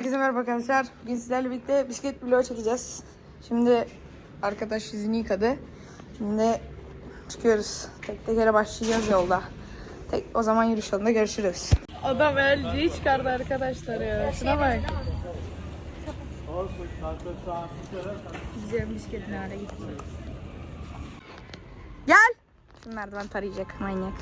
Herkese merhaba arkadaşlar. Bugün sizlerle birlikte bisiklet vlogu çekeceğiz. Şimdi arkadaş yüzünü yıkadı. Şimdi çıkıyoruz. Tek tekere başlayacağız yolda. Tek, o zaman yürüyüş yolunda görüşürüz. Adam LG'yi çıkardı arkadaşlar ya. Şuna bak. Gideceğim bisiklet ne hale gitti. Gel. Şimdi merdiven tarayacak manyak.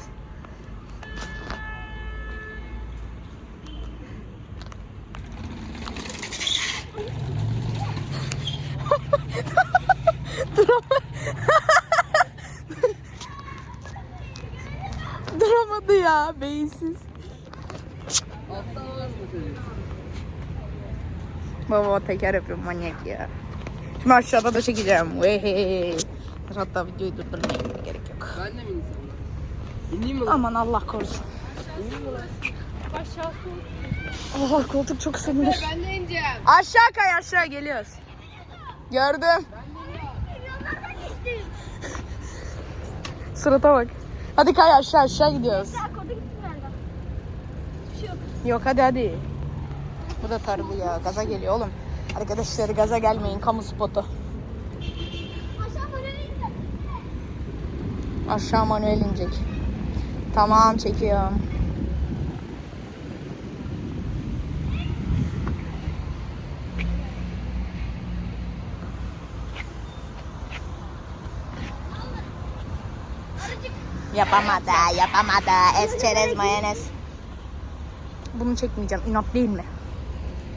Ya beyinsiz. Baba teker yapıyor manyak ya. Şimdi aşağıda da çekeceğim. Vey. Hatta videoyu durdurmaya gerek yok. Ben de mi insanım? İneyim mi lan? Aman Allah korusun. Aşağı Oh koltuk çok ısınmış. Ben de ineceğim. Aşağı kay aşağı geliyoruz. Gördüm. Surata bak. Hadi kay aşağı aşağı gidiyoruz. Yok hadi hadi. Bu da tarlı ya. Gaza geliyor oğlum. Arkadaşlar gaza gelmeyin. Kamu spotu. Aşağı manuel inecek. Tamam çekiyorum. Yapamadı, yapamadı. Es çerez mayonez. Bunu çekmeyeceğim. İnat değil mi?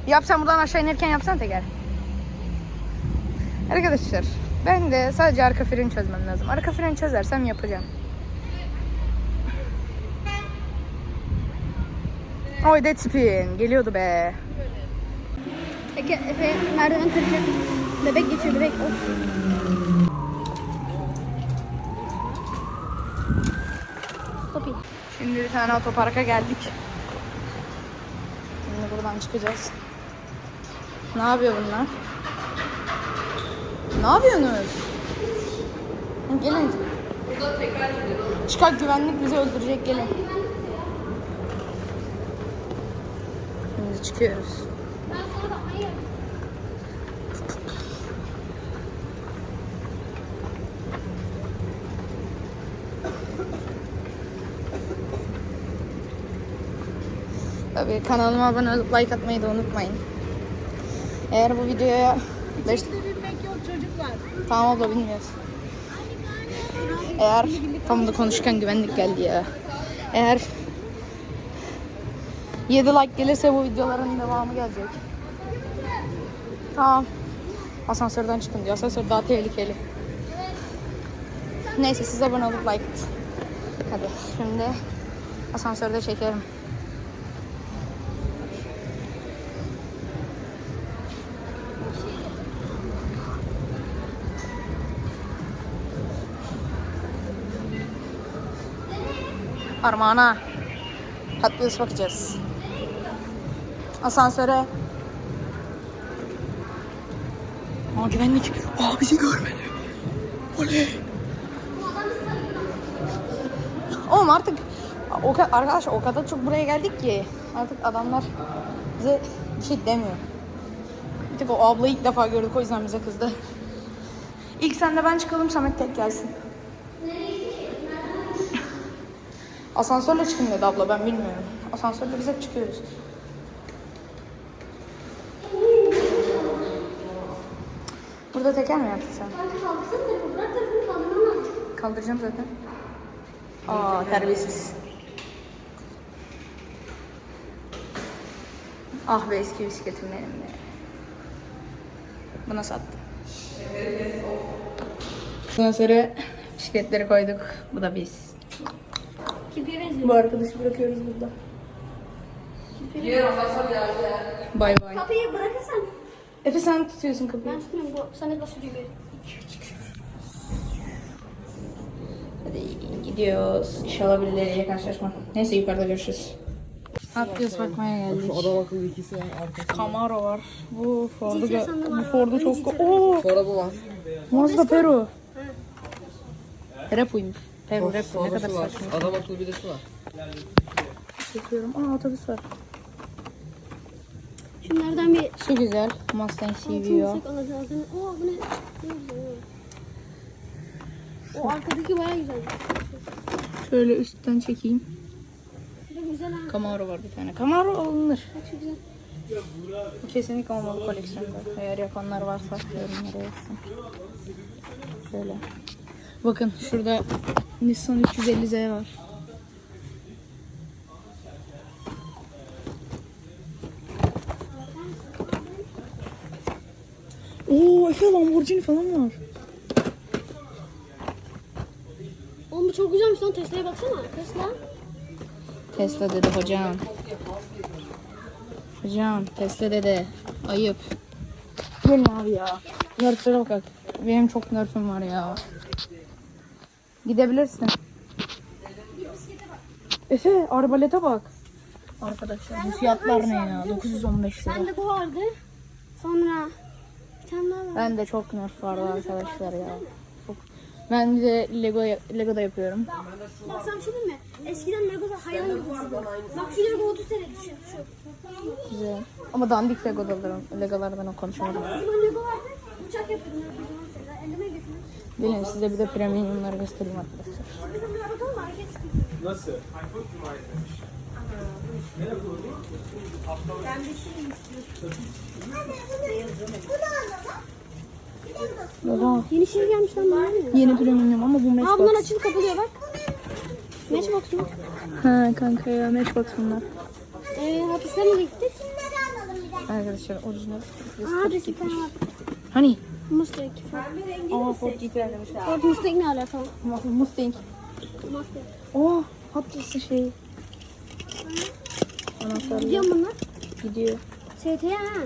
Yapsam buradan aşağı inerken yapsan teker. Arkadaşlar ben de sadece arka freni çözmem lazım. Arka freni çözersem yapacağım. Oy de tipin. Geliyordu be. Efe, Efe merdiven kıracak. Bebek geçiyor bebek. Of. Şimdi bir tane otoparka geldik. Şimdi buradan çıkacağız. Ne yapıyor bunlar? Ne yapıyorsunuz? Gelin. Çıkar güvenlik bizi öldürecek gelin. Şimdi çıkıyoruz. Tabii kanalıma abone olup like atmayı da unutmayın. Eğer bu videoya 5 bilmek yok çocuklar. Tamam abla bilmiyoruz. Eğer tam da konuşurken güvenlik geldi ya. Eğer 7 like gelirse bu videoların devamı gelecek. Tamam. Asansörden çıkın diyor. Asansör daha tehlikeli. Neyse siz abone olup like. Hadi şimdi asansörde çekerim. Armağan'a. Hot Wheels bakacağız. Asansöre. Aa güvenlik. Aa bizi görmedi. Oley. Oğlum artık o kadar, o kadar çok buraya geldik ki artık adamlar bize bir şey demiyor. Bir tek o ablayı ilk defa gördük o yüzden bize kızdı. İlk sen de ben çıkalım Samet tek gelsin. Asansörle çıkın dedi abla ben bilmiyorum. Asansörle biz hep çıkıyoruz. Burada teker mi yaptın sen? Kaldıracağım zaten. Aa terbiyesiz. Ah be eski bisikletim benim be. Buna sattım. Ondan sonra bisikletleri koyduk. Bu da biz. Kipiye benziyor. Bu arkadaşı bırakıyoruz burada. Bay bay. Kapıyı bırakırsan. Efe sen tutuyorsun kapıyı. Ben tutmuyorum bu. Sen de basıyor gibi. Hadi gidiyoruz. İnşallah birileriyle karşılaşma. Neyse yukarıda görüşürüz. Atlıyoruz bakmaya geldik. Adam akıllı ikisi var arkasında. Camaro var. Bu Ford'u sandım bu. Ford'u çok GTA. Oo, Sonra bu var. Mazda Peru. Repo'ymuş. Peru Repo ne kadar var. saçma. Adam akıllı birisi var. Çekiyorum. Aa otobüs var. Şunlardan bir Şu güzel. Mustang CVO. Yüksek olacak. Oo bu ne? Ne güzel. O arkadaki baya güzel. Şöyle üstten çekeyim. Çok güzel ha. Camaro var bir tane. Camaro alınır. Çok güzel. Bu Kesinlikle olmalı koleksiyonda. Eğer yapanlar varsa yorumlara yazsın. Şöyle. Bakın şurada Nissan 350Z var. Oo Efe Lamborghini falan var. Oğlum bu çok güzelmiş lan Tesla'ya baksana. Tesla. Tesla dedi hocam. Hocam Tesla dedi. Ayıp. Gelin abi ya. Nerflere bak. Benim çok nerfim var ya. Gidebilirsin. Efe arbalete bak. Arkadaşlar bu fiyatlar ne ya? 915 lira. Bende bu vardı. Sonra bir tane daha var. Ben de çok nerf vardı arkadaşlar ya. Çok. Ben de Lego Lego da yapıyorum. Bak bir şey mi? Eskiden Lego'da hayvan gibi. Bak şu Lego 30 TL düşüyor. Şu. Güzel. Ama dandik Lego'lardan, Lego'lardan o zaman Lego vardı. Uçak yapıyordum. Gelin size bir de premiumları göstereyim arkadaşlar. De buna bakalım mı? Hareket sıkıntı. Oha. Yeni şey gelmiş lan ne? Yeni premium ama bu Aa Matchbox. bunlar açılıp kapalıyor bak. Matchbox mu? Ha kanka ya Matchbox bunlar. Eee hapisten nereye gittik? Arkadaşlar orijinal. Aa resim. Hani? Mustang. Aa Ford GT arkadaşlar. Ford Mustang ne alakalı? Mustang. Mustang. Oh Hot Wheels'ın şeyi. Anahtarlı. Gidiyor mu bunlar? Gidiyor. ST ha.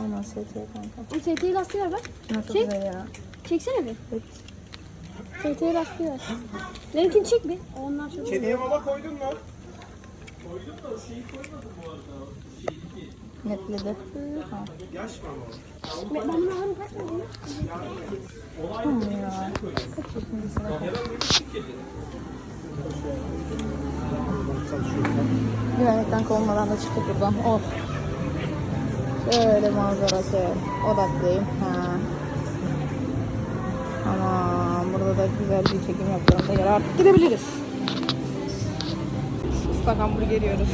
Aynen ST kanka. O ST lastiği var bak. Nasıl Çek. güzel ya. Çeksene bir. Evet. ST lastiği var. Benimkini çek bir. Onlar çok Kediye mama koydun mu? Netledi. Ha. Yaş mama. Ben ben bunu alırım kaç tane? Tamam ya. Kaç yaşındasın? Güvenlikten kovulmadan da çıktık buradan. Oh. Şöyle manzarası. Odaklayayım. Ha. Tamam. Burada da güzel bir çekim yapıyorum da yer artık gidebiliriz. Islak hamburger yiyoruz.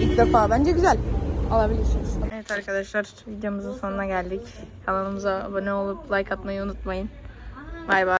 İlk defa bence güzel. Alabilirsiniz. Evet arkadaşlar videomuzun sonuna geldik. Kanalımıza abone olup like atmayı unutmayın. Bay bay.